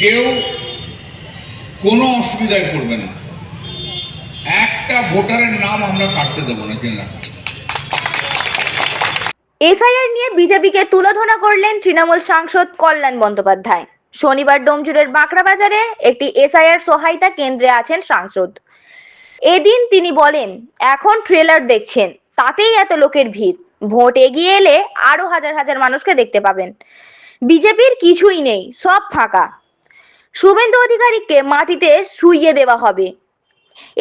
কেউ কোনো অসুবিধায় পড়বেন না। একটা ভোটারের নাম আমরা কাটতে দেবো না, জেনে। এসআইআর নিয়ে বিজেপিকে তুলোধনা করলেন তৃণমূল সাংসদ কল্যাণ বন্দ্যোপাধ্যায়। শনিবার ডোমজুরের বাঁকড়া বাজারে একটি এসআইআর সহায়তা কেন্দ্রে আছেন সাংসদ। এদিন তিনি বলেন, এখন ট্রেলার দেখছেন, তাতেই এত লোকের ভিড়। ভোট এগিয়ে এলে আরও হাজার হাজার মানুষকে দেখতে পাবেন। বিজেপির কিছুই নেই, সব ফাঁকা। শুভেন্দু অধিকারীকে মাটিতে শুইয়ে দেওয়া হবে।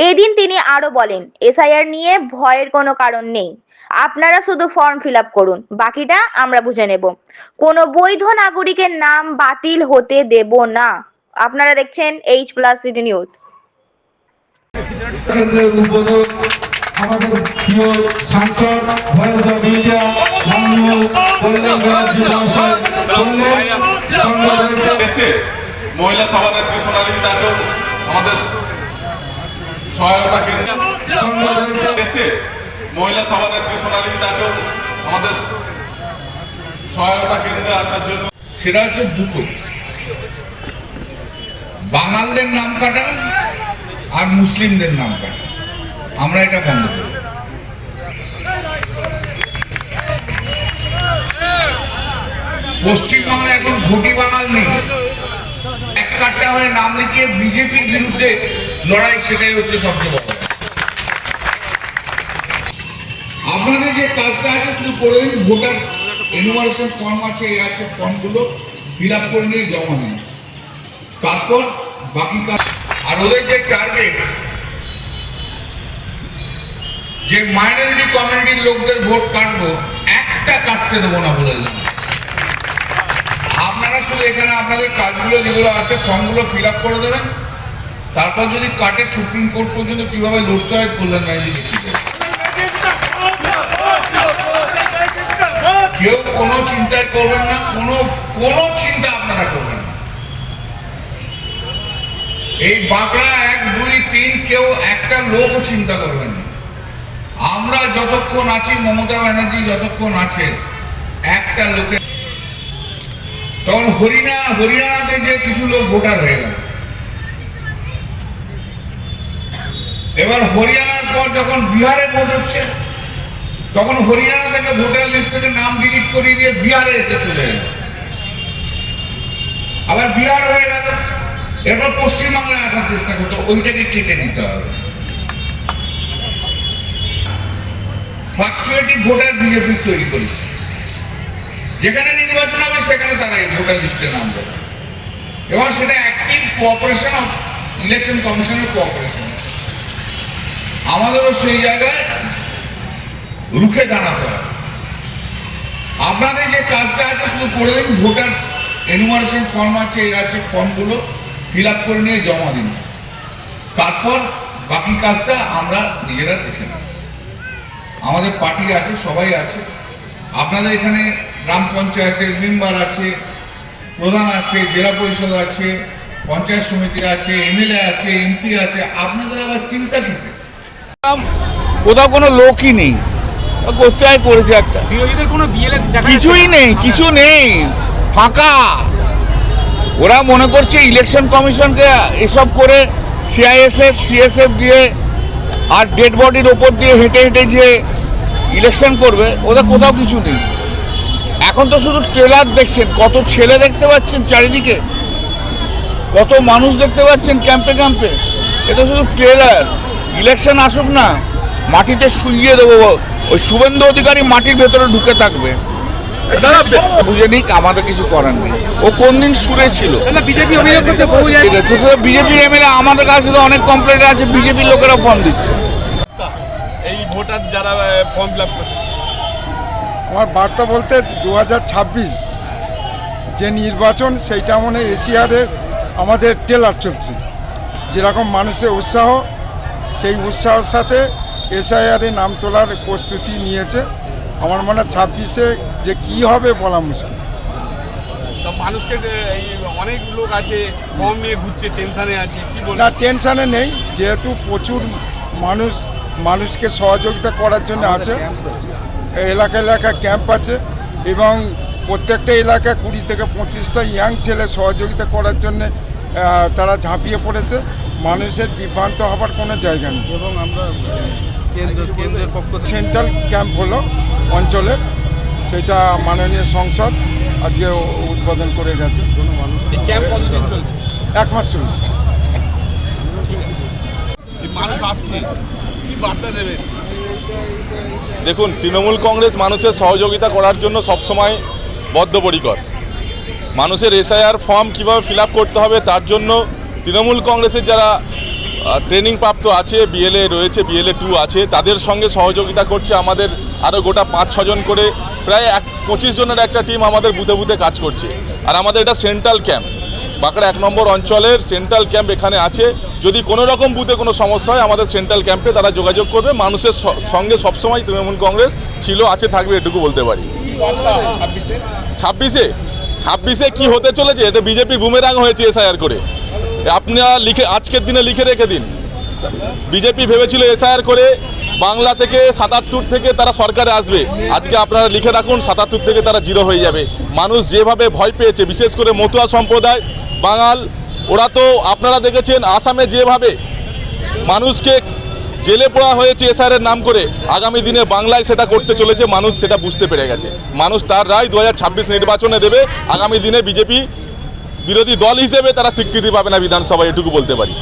এদিন তিনি আরও বলেন, এসআইআর নিয়ে ভয়ের কোনো কারণ নেই। আপনারা শুধু ফর্ম ফিল করুন, বাকিটা আমরা বুঝে নেব। কোনো বৈধ নাগরিকের নাম বাতিল হতে দেব না। আপনারা দেখছেন এইচ প্লাস সিটি নিউজ আমাদের প্রিয় সাংসদ মহিলা সভানেত্রী সোনালী তাকেও আমাদের সহায়তা কেন্দ্র। এসছে মহিলা সভানেত্রী সোনালী তাকেও আমাদের সহায়তা কেন্দ্রে আসার জন্য। সেটা হচ্ছে দুটো। বাঙালদের নাম কাটা আর মুসলিমদের নাম কাটা। আমরা এটা বন্ধ করব পশ্চিমবাংলায় এখন ঘটি বাঙাল নেই। এক হয়ে নাম লিখিয়ে বিজেপির বিরুদ্ধে লড়াই, সেটাই হচ্ছে সবচেয়ে বড়। আপনাদের যে কাজটা আছে, শুধু করে দিন, ভোটার এনুমারেশন ফর্ম আছে এই আছে ফর্মগুলো ফিল আপ করে নিয়ে জমা দিন। তারপর বাকি কাজ। আর ওদের যে টার্গেট যে মাইনরিটি কমিউনিটির লোকদের ভোট কাটবো, একটা কাটতে দেবো না বলে দিলাম। আপনারা শুধু এখানে আপনাদের কাজগুলো যেগুলো আছে, ফর্মগুলো ফিল করে দেবেন। তারপর যদি কাটে সুপ্রিম কোর্ট পর্যন্ত কীভাবে লড়তে হয় কল্যাণ ব্যানার্জি লিখিত কেউ কোনো চিন্তায় করবেন না, কোনো কোনো চিন্তা আপনারা করবেন না। এই বাঁকড়া এক, দুই, তিন, কেউ একটা লোকও চিন্তা করবেন না। আমরা যতক্ষণ আছি, মমতা ব্যানার্জি যতক্ষণ আছে, একটা লোকের তখন হরিনা হরিয়ানাতে যে কিছু লোক ভোটার হয়ে গেল। এবার হরিয়ানার পর যখন বিহারে ভোট হচ্ছে, তখন হরিয়ানা থেকে ভোটার লিস্ট থেকে নাম ডিলিট করিয়ে দিয়ে বিহারে এসে চলে গেল আবার বিহার হয়ে গেল। এরপর পশ্চিমবাংলায় আসার চেষ্টা করতো, ওইটাকে কেটে নিতে হবে। ফ্লাকচুয়েটিভ ভোটার বিজেপি তৈরি করেছে। যেখানে নির্বাচন হবে, সেখানে তারা এই ভোটার লিস্টে নাম দেবে এবং সেটা অ্যাক্টিভ কোঅপারেশন অফ ইলেকশন কমিশনের কোঅপারেশন আমাদেরও সেই জায়গায় রুখে দাঁড়াতে হবে। আপনাদের যে কাজটা আছে, শুধু করে দিন, ভোটার এনুমারেশন ফর্ম আছে, এই আছে ফর্মগুলো ফিল আপ করে নিয়ে জমা দিন। তারপর বাকি কাজটা আমরা নিজেরা দেখে নেব। আমাদের পার্টি আছে, সবাই আছে। আপনাদের এখানে গ্রাম পঞ্চায়েতের মেম্বার আছে প্রধান আছে জেলা পরিষদ আছে পঞ্চায়েত সমিতি আছে এমএলএ আছে এমপি আছে আপনাদের আবার চিন্তা কিসে কোথাও কোনো লোকই নেই। কোথায় করেছে একটা? কিছুই নেই কিছু নেই ফাঁকা। ওরা মনে করছে ইলেকশন কমিশনকে এসব করে সিআইএসএফ সিএসএফ দিয়ে আর ডেড বডির ওপর দিয়ে হেঁটে হেঁটে যে ইলেকশন করবে ওদের কোথাও কিছু নেই। এখন তো শুধু ট্রেলার দেখছেন কত ছেলে দেখতে পাচ্ছেন চারিদিকে কত মানুষ দেখতে পাচ্ছেন ক্যাম্পে ক্যাম্পে। এ তো শুধু ট্রেলার ইলেকশন আসুক না মাটিতে শুইয়ে দেবো ওই শুভেন্দু অধিকারী মাটির ভেতরে ঢুকে থাকবে। বুঝে নিক আমাদের কিছু করার নেই। ও কোন দিন সুরে ছিল? বিজেপি এমএলএ আমাদের কাছে তো অনেক কমপ্লেন আছে বিজেপির লোকেরা ফর্ম দিচ্ছে। ভোটার যারা ফর্ম ফিল করছে। আমার বার্তা বলতে দু হাজার ছাব্বিশ যে নির্বাচন সেইটা মনে এশিয়ারের আমাদের টেলার চলছে। যেরকম মানুষের উৎসাহ সেই উৎসাহের সাথে এসআইআরে নাম তোলার প্রস্তুতি নিয়েছে। আমার মনে হয় ছাব্বিশে যে কি হবে বলা মুশকিল। মানুষকে অনেক লোক আছে ফর্ম নিয়ে ঘুরছে টেনশানে আছে কি না টেনশানে নেই যেহেতু প্রচুর মানুষ মানুষকে সহযোগিতা করার জন্য আছে। এলাকা এলাকা ক্যাম্প আছে এবং প্রত্যেকটা এলাকায় কুড়ি থেকে পঁচিশটা ইয়াং ছেলে সহযোগিতা করার জন্য তারা ঝাঁপিয়ে পড়েছে। মানুষের বিভ্রান্ত হবার কোনো জায়গা নেই। এবং আমরা কেন্দ্র কেন্দ্রের পক্ষ সেন্ট্রাল ক্যাম্প হলো অঞ্চলে। সেটা মাননীয় সংসদ আজকে উদ্বোধন করে গেছে। কতদিন চলবে? এক মাস চলবে। মানুষ আসছে। দেখুন, তৃণমূল কংগ্রেস মানুষের সহযোগিতা করার জন্য সবসময় বদ্ধপরিকর। মানুষের এসআইআর ফর্ম কীভাবে ফিল করতে হবে তার জন্য তৃণমূল কংগ্রেসের যারা ট্রেনিং প্রাপ্ত আছে বিএলএ রয়েছে বিএলএ টু আছে, তাদের সঙ্গে সহযোগিতা করছে আমাদের আরও গোটা পাঁচ ছজন করে, প্রায় এক, পঁচিশ জনের একটা টিম আমাদের বুথে বুথে কাজ করছে। আর আমাদের এটা সেন্ট্রাল ক্যাম্প বাঁকড়া এক নম্বর অঞ্চলের সেন্ট্রাল ক্যাম্প এখানে আছে। যদি কোনো রকম বুথে কোনো সমস্যা হয়, আমাদের সেন্ট্রাল ক্যাম্পে তারা যোগাযোগ করবে। মানুষের সঙ্গে সবসময় তৃণমূল কংগ্রেস ছিল, আছে, থাকবে, এটুকু বলতে পারি। ছাব্বিশে? ছাব্বিশে কি হতে চলেছে? এতে বিজেপির বুমেরাং হয়েছে এসআইআর করে। আপনারা লিখে, আজকের দিনে লিখে রেখে দিন। বিজেপি ভেবেছিল এসআইআর করে বাংলা থেকে সাতাত্তর থেকে তারা সরকারে আসবে। আজকে আপনারা লিখে রাখুন, সাতাত্তর থেকে তারা জিরো হয়ে যাবে। মানুষ যেভাবে ভয় পেয়েছে, বিশেষ করে মতুয়া সম্প্রদায়, বাঙাল, ওরা তো আপনারা দেখেছেন, আসামে যেভাবে মানুষকে জেলে পড়া হয়েছে এসআরের নাম করে, আগামী দিনে বাংলায় সেটা করতে চলেছে, মানুষ সেটা বুঝতে পেরে গেছে। মানুষ তার রায় দু হাজার ছাব্বিশ নির্বাচনে দেবে, আগামী দিনে বিজেপি বিরোধী দল হিসেবে তারা স্বীকৃতি পাবে না বিধানসভায়, এটুকু বলতে পারি।